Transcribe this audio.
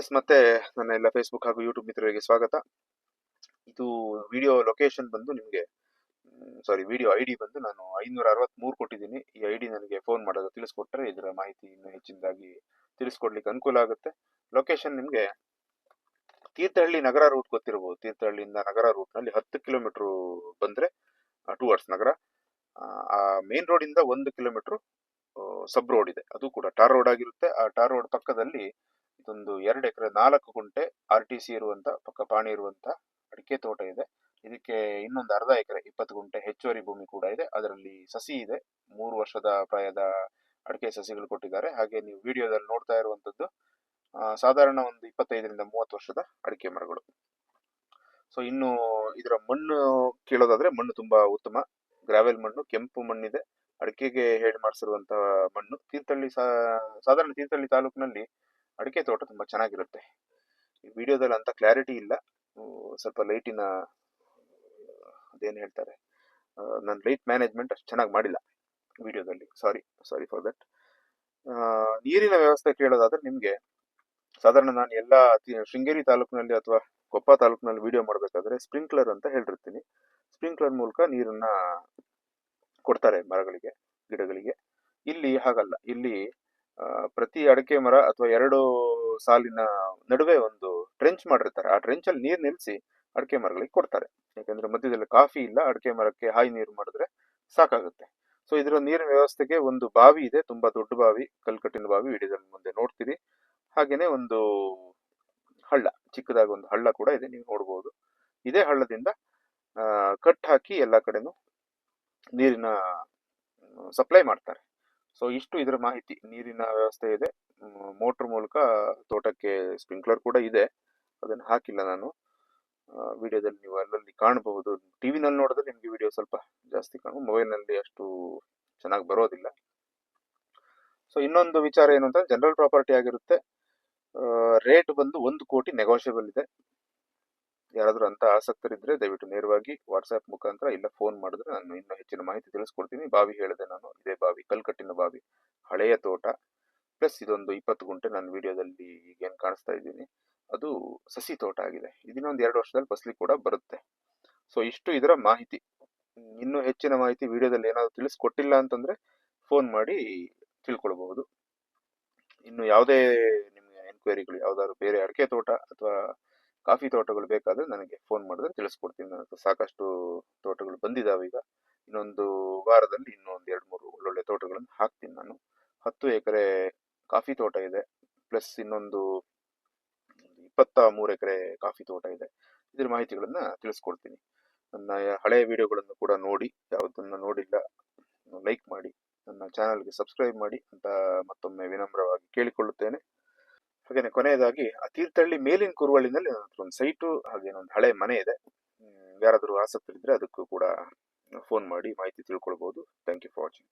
S, ಮತ್ತೆ ನನ್ನ ಎಲ್ಲ ಫೇಸ್ಬುಕ್ ಹಾಗೂ ಯೂಟ್ಯೂಬ್ ಮಿತ್ರರಿಗೆ ಸ್ವಾಗತ. ಇದು ವಿಡಿಯೋ ಲೊಕೇಶನ್ ಬಂದು ನಿಮಗೆ ಸಾರಿ ವಿಡಿಯೋ ಐ ಡಿ ಬಂದು ನಾನು ಐನೂರ ಅರವತ್ತ್ಮೂರು ಕೊಟ್ಟಿದ್ದೀನಿ. ಈ ಐ ಡಿ ನನಗೆ ಫೋನ್ ಮಾಡೋದು ತಿಳಿಸ್ಕೊಟ್ರೆ ಇದರ ಮಾಹಿತಿ ಇನ್ನೂ ಹೆಚ್ಚಿನದಾಗಿ ತಿಳಿಸ್ಕೊಡ್ಲಿಕ್ಕೆ ಅನುಕೂಲ ಆಗುತ್ತೆ. ಲೊಕೇಶನ್ ನಿಮಗೆ ತೀರ್ಥಹಳ್ಳಿ ನಗರ ರೂಟ್ ಗೊತ್ತಿರಬಹುದು ತೀರ್ಥಹಳ್ಳಿಯಿಂದ ನಗರ ರೂಟ್ನಲ್ಲಿ ಹತ್ತು ಕಿಲೋಮೀಟ್ರು ಬಂದರೆ ಟುವರ್ಡ್ಸ್ ನಗರ. ಆ ಮೇನ್ ರೋಡಿಂದ ಒಂದು ಕಿಲೋಮೀಟ್ರು ಸಬ್ ರೋಡ್ ಇದೆ. ಅದು ಕೂಡ ಟಾರ್ ರೋಡ್ ಆಗಿರುತ್ತೆ. ಆ ಟಾರ್ ರೋಡ್ ಪಕ್ಕದಲ್ಲಿ ಇದೊಂದು ಎರಡು ಎಕರೆ, ನಾಲ್ಕು ಗುಂಟೆ ಆರ್ ಟಿ ಸಿ ಇರುವಂತ, ಪಕ್ಕ ಪಾಣಿ ಇರುವಂತ ಅಡಿಕೆ ತೋಟ ಇದೆ. ಇದಕ್ಕೆ ಇನ್ನೊಂದು ಅರ್ಧ ಎಕರೆ, ಇಪ್ಪತ್ತು ಗುಂಟೆ ಹೆಚ್ಚುವರಿ ಭೂಮಿ ಕೂಡ ಇದೆ. ಅದರಲ್ಲಿ ಸಸಿ ಇದೆ. ಮೂರು ವರ್ಷದ ಪ್ರಾಯದ ಅಡಿಕೆ ಸಸಿಗಳು ಕೊಟ್ಟಿದ್ದಾರೆ. ಹಾಗೆ ನೀವು ವಿಡಿಯೋದಲ್ಲಿ ನೋಡ್ತಾ ಇರುವಂತದ್ದು ಸಾಧಾರಣ ಒಂದು ಇಪ್ಪತ್ತೈದರಿಂದ ಮೂವತ್ತು ವರ್ಷದ ಅಡಿಕೆ ಮರಗಳು. ಸೊ ಇನ್ನು ಇದರ ಮಣ್ಣು ಕೇಳೋದಾದ್ರೆ ಮಣ್ಣು ತುಂಬಾ ಉತ್ತಮ. ಗ್ರಾವೆಲ್ ಮಣ್ಣು, ಕೆಂಪು ಮಣ್ಣಿದೆ. ಅಡಿಕೆಗೆ ಹೇಳಿ ಮಾಡಿಸಿರುವಂತಹ ಮಣ್ಣು. ತೀರ್ಥಹಳ್ಳಿ ಸಾಧಾರಣ ತೀರ್ಥಹಳ್ಳಿ ತಾಲೂಕಿನಲ್ಲಿ ಅಡಿಕೆ ತೋಟ ತುಂಬಾ ಚೆನ್ನಾಗಿರುತ್ತೆ. ಈ ವಿಡಿಯೋದಲ್ಲಿ ಅಂತ ಕ್ಲಾರಿಟಿ ಇಲ್ಲ. ಸ್ವಲ್ಪ ಲೈಟಿನ ಅದೇನು ಹೇಳ್ತಾರೆ ನನ್ನ ಲೈಟ್ ಮ್ಯಾನೇಜ್ಮೆಂಟ್ ಅಷ್ಟು ಚೆನ್ನಾಗಿ ಮಾಡಿಲ್ಲ ವಿಡಿಯೋದಲ್ಲಿ. ಸಾರಿ ಸಾರಿ ಫಾರ್ ದಟ್ ನೀರಿನ ವ್ಯವಸ್ಥೆ ಕೇಳೋದಾದ್ರೆ ನಿಮಗೆ ಸಾಧಾರಣ ನಾನು ಎಲ್ಲ ಶೃಂಗೇರಿ ತಾಲೂಕಿನಲ್ಲಿ ಅಥವಾ ಕೊಪ್ಪ ತಾಲೂಕಿನಲ್ಲಿ ವಿಡಿಯೋ ಮಾಡಬೇಕಾದ್ರೆ ಸ್ಪ್ರಿಂಕ್ಲರ್ ಅಂತ ಹೇಳಿರ್ತೀನಿ. ಸ್ಪ್ರಿಂಕ್ಲರ್ ಮೂಲಕ ನೀರನ್ನ ಕೊಡ್ತಾರೆ ಮರಗಳಿಗೆ, ಗಿಡಗಳಿಗೆ. ಇಲ್ಲಿ ಹಾಗಲ್ಲ. ಇಲ್ಲಿ ಪ್ರತಿ ಅಡಿಕೆ ಮರ ಅಥವಾ ಎರಡು ಸಾಲಿನ ನಡುವೆ ಒಂದು ಟ್ರೆಂಚ್ ಮಾಡಿರ್ತಾರೆ. ಆ ಟ್ರೆಂಚ್ ಅಲ್ಲಿ ನೀರು ನಿಲ್ಲಿಸಿ ಅಡಿಕೆ ಮರಗಳಿಗೆ ಕೊಡ್ತಾರೆ. ಯಾಕಂದ್ರೆ ಮಧ್ಯದಲ್ಲಿ ಕಾಫಿ ಇಲ್ಲ, ಅಡಿಕೆ ಮರಕ್ಕೆ ಹಾಯಿ ನೀರು ಮಾಡಿದ್ರೆ ಸಾಕಾಗುತ್ತೆ. ಸೊ ಇದರ ನೀರಿನ ವ್ಯವಸ್ಥೆಗೆ ಒಂದು ಬಾವಿ ಇದೆ, ತುಂಬಾ ದೊಡ್ಡ ಬಾವಿ, ಕಲ್ಕಟ್ಟಿನ ಬಾವಿ ವಿಡಿಯೋದಲ್ಲಿ ಮುಂದೆ ನೋಡ್ತೀರಿ. ಹಾಗೇನೆ ಒಂದು ಹಳ್ಳ, ಚಿಕ್ಕದಾಗಿ ಒಂದು ಹಳ್ಳ ಕೂಡ ಇದೆ, ನೀವು ನೋಡ್ಬೋದು. ಇದೇ ಹಳ್ಳದಿಂದ ಕಟ್ ಹಾಕಿ ಎಲ್ಲ ಕಡೆನೂ ನೀರಿನ ಸಪ್ಲೈ ಮಾಡ್ತಾರೆ. ಸೊ ಇಷ್ಟು ಇದರ ಮಾಹಿತಿ, ನೀರಿನ ವ್ಯವಸ್ಥೆ ಇದೆ. ಮೋಟ್ರ್ ಮೂಲಕ ತೋಟಕ್ಕೆ ಸ್ಪ್ರಿಂಕ್ಲರ್ ಕೂಡ ಇದೆ. ಅದನ್ನು ಹಾಕಿಲ್ಲ ನಾನು. ವಿಡಿಯೋದಲ್ಲಿ ನೀವು ಅಲ್ಲಲ್ಲಿ ಕಾಣಬಹುದು. ಟಿವಿನಲ್ಲಿ ನೋಡಿದ್ರೆ ನಿಮಗೆ ವಿಡಿಯೋ ಸ್ವಲ್ಪ ಜಾಸ್ತಿ ಕಾಣು. ಮೊಬೈಲ್ನಲ್ಲಿ ಅಷ್ಟು ಚೆನ್ನಾಗಿ ಬರೋದಿಲ್ಲ. ಸೊ ಇನ್ನೊಂದು ವಿಚಾರ ಏನು ಅಂತ, ಜನರಲ್ ಪ್ರಾಪರ್ಟಿ ಆಗಿರುತ್ತೆ. ರೇಟ್ ಬಂದು ಒಂದು ಕೋಟಿ ನೆಗೋಷಿಯಬಲ್ ಇದೆ. ಯಾರಾದ್ರೂ ಅಂತ ಆಸಕ್ತರಿದ್ದರೆ ದಯವಿಟ್ಟು ನೇರವಾಗಿ ವಾಟ್ಸ್ಆ್ಯಪ್ ಮುಖಾಂತರ ಇಲ್ಲ ಫೋನ್ ಮಾಡಿದ್ರೆ ನಾನು ಇನ್ನೂ ಹೆಚ್ಚಿನ ಮಾಹಿತಿ ತಿಳಿಸ್ಕೊಡ್ತೀನಿ. ಬಾವಿ ಹೇಳಿದೆ ನಾನು, ಇದೇ ಬಾವಿ, ಕಲ್ಕಟ್ಟಿನ ಬಾವಿ, ಹಳೆಯ ತೋಟ. ಪ್ಲಸ್ ಇದೊಂದು ಇಪ್ಪತ್ತು ಗುಂಟೆ ನಾನು ವಿಡಿಯೋದಲ್ಲಿ ಈಗೇನು ಕಾಣಿಸ್ತಾ ಇದ್ದೀನಿ. ಅದು ಸಸಿ ತೋಟ ಆಗಿದೆ. ಇದನ್ನೊಂದು ಎರಡು ವರ್ಷದಲ್ಲಿ ಫಸಲಿ ಕೂಡ ಬರುತ್ತೆ. ಸೊ ಇಷ್ಟು ಇದರ ಮಾಹಿತಿ. ಇನ್ನೂ ಹೆಚ್ಚಿನ ಮಾಹಿತಿ ವಿಡಿಯೋದಲ್ಲಿ ಏನಾದರೂ ತಿಳಿಸ್ಕೊಟ್ಟಿಲ್ಲ ಅಂತಂದ್ರೆ ಫೋನ್ ಮಾಡಿ ತಿಳ್ಕೊಳ್ಬಹುದು. ಇನ್ನು ಯಾವುದೇ ನಿಮಗೆ ಎನ್ಕ್ವೈರಿಗಳು ಯಾವ್ದಾದ್ರು ಬೇರೆ ಅಡಿಕೆ ತೋಟ ಅಥವಾ ಕಾಫಿ ತೋಟಗಳು ಬೇಕಾದ್ರೆ ನನಗೆ ಫೋನ್ ಮಾಡಿದ್ರೆ ತಿಳಿಸ್ಕೊಡ್ತೀನಿ. ಹತ್ರ ಸಾಕಷ್ಟು ತೋಟಗಳು ಬಂದಿದ್ದಾವೆ ಈಗ. ಇನ್ನೊಂದು ವಾರದಲ್ಲಿ ಇನ್ನೊಂದು ಎರಡು ಮೂರು ಒಳ್ಳೊಳ್ಳೆ ತೋಟಗಳನ್ನು ಹಾಕ್ತೀನಿ ನಾನು. ಹತ್ತು ಎಕರೆ ಕಾಫಿ ತೋಟ ಇದೆ. ಪ್ಲಸ್ ಇನ್ನೊಂದು ಇಪ್ಪತ್ತ ಮೂರು ಎಕರೆ ಕಾಫಿ ತೋಟ ಇದೆ. ಇದ್ರ ಮಾಹಿತಿಗಳನ್ನು ತಿಳಿಸ್ಕೊಡ್ತೀನಿ. ನನ್ನ ಹಳೆಯ ವಿಡಿಯೋಗಳನ್ನು ಕೂಡ ನೋಡಿ, ಯಾವುದನ್ನು ನೋಡಿಲ್ಲ, ಲೈಕ್ ಮಾಡಿ, ನನ್ನ ಚಾನಲ್ಗೆ ಸಬ್ಸ್ಕ್ರೈಬ್ ಮಾಡಿ ಅಂತ ಮತ್ತೊಮ್ಮೆ ವಿನಮ್ರವಾಗಿ ಕೇಳಿಕೊಳ್ಳುತ್ತೇನೆ. ಹಾಗೇನೆ ಕೊನೆಯದಾಗಿ ಆ ತೀರ್ಥಹಳ್ಳಿ ಮೇಲಿನ ಕುರುವಳ್ಳಿನಲ್ಲಿ ಒಂದು ಸೈಟು ಹಾಗೇನೆ ಒಂದು ಹಳೆ ಮನೆ ಇದೆ. ಯಾರಾದರೂ ಯಾರಾದರೂ ಇದ್ದರೆ ಅದಕ್ಕೂ ಕೂಡ ಫೋನ್ ಮಾಡಿ ಮಾಹಿತಿ ತಿಳ್ಕೊಳ್ಬೋದು. Thank you for watching